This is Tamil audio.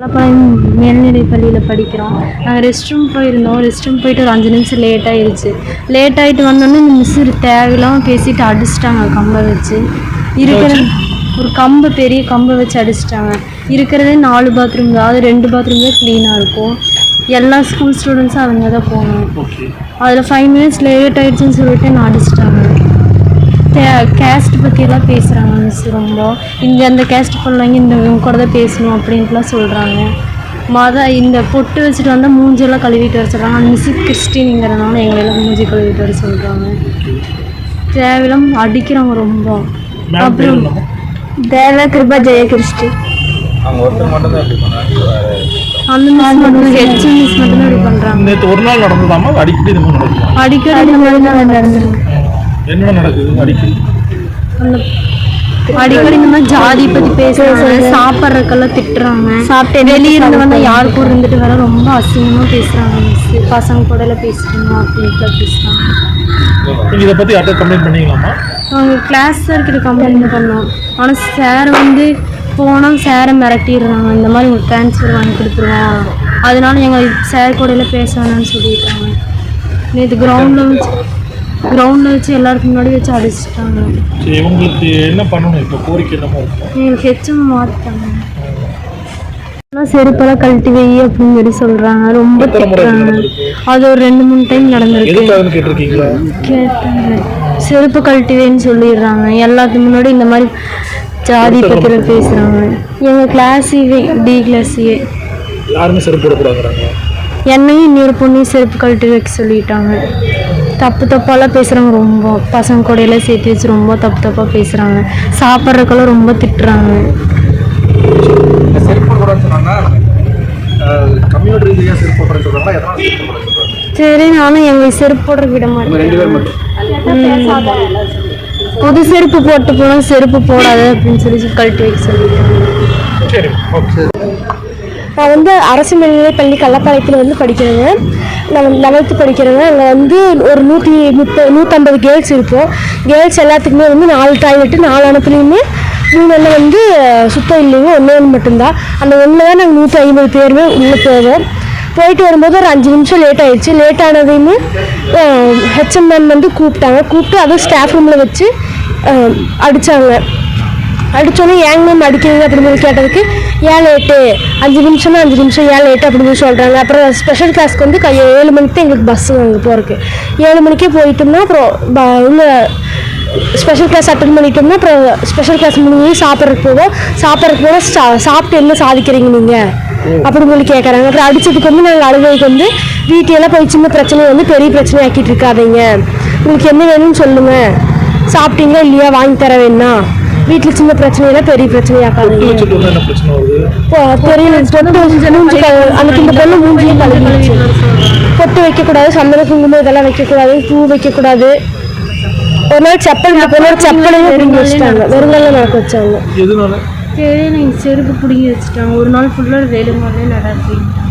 பழப்பாளையம் மேல்நிலை பள்ளியில் படிக்கிறோம். நாங்கள் ரெஸ்ட் ரூம் போயிருந்தோம். ரெஸ்ட் ரூம் போயிட்டு ஒரு அஞ்சு நிமிஷம் லேட் ஆயிடுச்சு லேட் ஆகிட்டு வந்தோடனே இந்த மிஸ் தேவையில்லாமல் பேசிட்டு அடிச்சிட்டாங்க கம்பை வச்சு. இருக்கிற ஒரு கம்பை பெரிய கம்பை வச்சு அடிச்சிட்டாங்க. இருக்கிறதே நாலு பாத்ரூம் தான். அது ரெண்டு பாத்ரூம் தான் க்ளீனாக இருக்கும். எல்லா ஸ்கூல் ஸ்டூடெண்ட்ஸும் அவங்க தான் போகணும். அதில் ஃபைவ் மினிட்ஸ் லேட் ஆயிடுச்சுன்னு சொல்லிட்டு நான் அடிச்சிட்டாங்க. கேஸ்ட் பற்றியெல்லாம் பேசுகிறாங்க மிஸ் ரொம்ப. இந்த அந்த கேஸ்ட் பிள்ளைங்க இந்த இவங்க கூட தான் பேசணும் அப்படின்ட்டுலாம் சொல்கிறாங்க மத இந்த பொட்டு வச்சுட்டு வந்தால் மூஞ்செல்லாம் கழுவிட்டு வர சொல்கிறாங்க அந்த மிஸ் கிறிஸ்டின்ங்கிறதுனால எங்களெல்லாம் மூஞ்சி கழுவிட்டு வர சொல்கிறாங்க தேவையில்லாம் அடிக்கிறாங்க ரொம்ப. என்னம்மா தேவ கிருபா ஜெய கிறிஸ்டி அந்த மிஸ் மட்டும் மிஸ் மட்டும் தான் இப்படி பண்ணுறாங்க நேற்று ஒரு நாள் நடந்ததாமா அடிக்கடி மாதிரி அடிக்கடி மாதிரி நடந்திருக்கு. என்ன நடக்குது? அடிக்கடி. அடிக்கடி இந்த மாதிரி ஜாதி பத்தி பேசுறாங்க சாப்பிட்றதுக்கெல்லாம் திட்டுறாங்க. சாப்பிட்டு வெளியே இருந்து வந்தா யார் கூட இருந்துட்டு வர ரொம்ப அசிங்கமா பேசுறாங்க மிஸ் பசங்க கூட எல்லாம் பேசுறீங்க அப்படின்ட்டு பேசுறாங்க. இதை பற்றி யார்கிட்ட கம்ப்ளைண்ட் பண்ணீங்களாமா அவங்க கிளாஸ் சார் கிட்ட கம்ப்ளைண்ட் பண்ணோம். ஆனா சார் வந்து போனால் சாரை மிரட்டிடுறாங்க. இந்த மாதிரி உங்களுக்கு ட்ரான்ஸ்ஃபர் வாங்கி கொடுத்துருவோம் அதனால எங்கள் சார் கூட எல்லாம் பேச வேணாம்னு சொல்லிட்டாங்க. நேற்று கிரவுண்டில் வச்சு கிரவுண்டில் வச்சு எல்லாருக்கும் முன்னாடி வச்சு அடிச்சிட்டாங்க. சரி உங்களுக்கு என்ன பண்ணணும்? இப்போ கோரிக்கை என்னமா இருக்கும் எங்களுக்கு ஹெச்எம் மாற்றிட்டாங்க ஆனால் செருப்பெல்லாம் கழட்டி வை அப்படின்னு சொல்லி சொல்கிறாங்க ரொம்ப திட்டுறாங்க? அது ஒரு ரெண்டு மூணு டைம் நடந்திருக்கு. கேட்டிருக்கீங்களா? கேட்டாங்க. செருப்பு கழட்டி வைன்னு சொல்லிடுறாங்க. எல்லாத்துக்கு முன்னாடி இந்த மாதிரி ஜாதி பற்றியில் பேசுகிறாங்க எங்கள் கிளாஸ் டி கிளாஸே யாருமே செருப்பு போடக்கூடாதுறாங்க என்னையும் இன்னொரு பொண்ணையும் செருப்பு கழட்டி வைக்க சொல்லிட்டாங்க. தப்பு தப்பாலாம் பேசுகிறாங்க ரொம்ப பசங்க கூட எல்லாம் சேர்த்து வச்சு ரொம்ப தப்பு தப்பாக பேசுகிறாங்க சாப்பிட்றதுக்கெல்லாம் ரொம்ப திட்டுறாங்க. சரி நானும் எங்களுக்கு செருப்பு போடுற விட மாட்டேன். புது செருப்பு போட்டு போனால் செருப்பு போடாத அப்படின்னு சொல்லி கழட்டி வைக்க ஓகே. நான் வந்து அரசு மேல்நிலைப் பள்ளி கள்ளப்பாளையத்தில் வந்து படிக்கிறேங்க. நான் லெவல்த்து படிக்கிறவங்க அங்கே வந்து ஒரு நூற்றி முப்பது நூற்றம்பது கேர்ள்ஸ் இருப்போம். கேர்ள்ஸ் எல்லாத்துக்குமே வந்து நாலு டாய்லெட்டு நாலு அனுப்புலையுமே மூணு வந்து சுத்தம் இல்லைங்க ஒன்று ஒன்று மட்டும்தான். அந்த ஒன்று தான் நாங்கள் நூற்றி ஐம்பது பேருமே உள்ளே போவோம். போயிட்டு வரும்போது ஒரு அஞ்சு நிமிஷம் லேட் ஆயிடுச்சு. லேட் ஆனதையுமே ஹெச்எம் மேம் வந்து கூப்பிட்டாங்க. கூப்பிட்டு அதுவும் ஸ்டாஃப் ரூமில் வச்சு அடித்தாங்க அடித்தோன்னே ஏங்க மேம் அடிக்கிறீங்க? அப்படின்னு சொல்லி கேட்டதுக்கு ஏழு லேட்டு அஞ்சு நிமிஷம்னா அஞ்சு நிமிஷம் ஏழு லேட்டு அப்படின்னு சொல்கிறாங்க அப்புறம் ஸ்பெஷல் கிளாஸ்க்கு வந்து கை ஏழு மணிக்கு தான் எங்களுக்கு பஸ்ஸு அங்கே போகிறதுக்கு ஏழு மணிக்கே போயிட்டோம்னா அப்புறம் ப- ஸ்பெஷல் கிளாஸ் அட்டன் பண்ணிட்டோம்னா அப்புறம் ஸ்பெஷல் கிளாஸ் முடிஞ்சு சாப்பிட்றதுக்கு போவோம் சாப்பிட்றதுக்கு போக சா சாப்பிட்டு என்ன சாதிக்கிறீங்க நீங்கள் அப்படின்னு சொல்லி கேட்குறாங்க அப்புறம் அடித்ததுக்கு வந்து நாங்கள் அழுகைக்கு வந்து வீட்டையெல்லாம் போய் சின்ன பிரச்சனையை வந்து பெரிய பிரச்சனை ஆக்கிட்டு இருக்காதீங்க. உங்களுக்கு என்ன வேணும்னு சொல்லுங்கள் சாப்பிட்டீங்களா இல்லையா? வாங்கி தர வேணா வீட்டில் சின்ன பிரச்சனையெல்லாம் பெரிய பொட்டு பிரச்சனையாக்காதீங்க வச்சுட்டு வந்தா என்ன பிரச்சனை வருது? இப்போ தெரியல அன்னைக்கு இந்த பொண்ணு மூஞ்சியே கழுவிடுச்சு பொட்டு வைக்கக்கூடாது சந்தன குங்குமம் இதெல்லாம் வைக்கக்கூடாது பூ வைக்கக்கூடாது. ஒரு நாள் செப்பல் பொண்ணோட செப்பலையும் பிடிங்கி வச்சுட்டாங்க. வெறுங்கால நடக்க வச்சாங்க. நீங்கள் செருப்பு பிடிங்கி வச்சுட்டாங்க. ஒரு நாள் ஃபுல்லாக வேலை நடக்கிறீங்க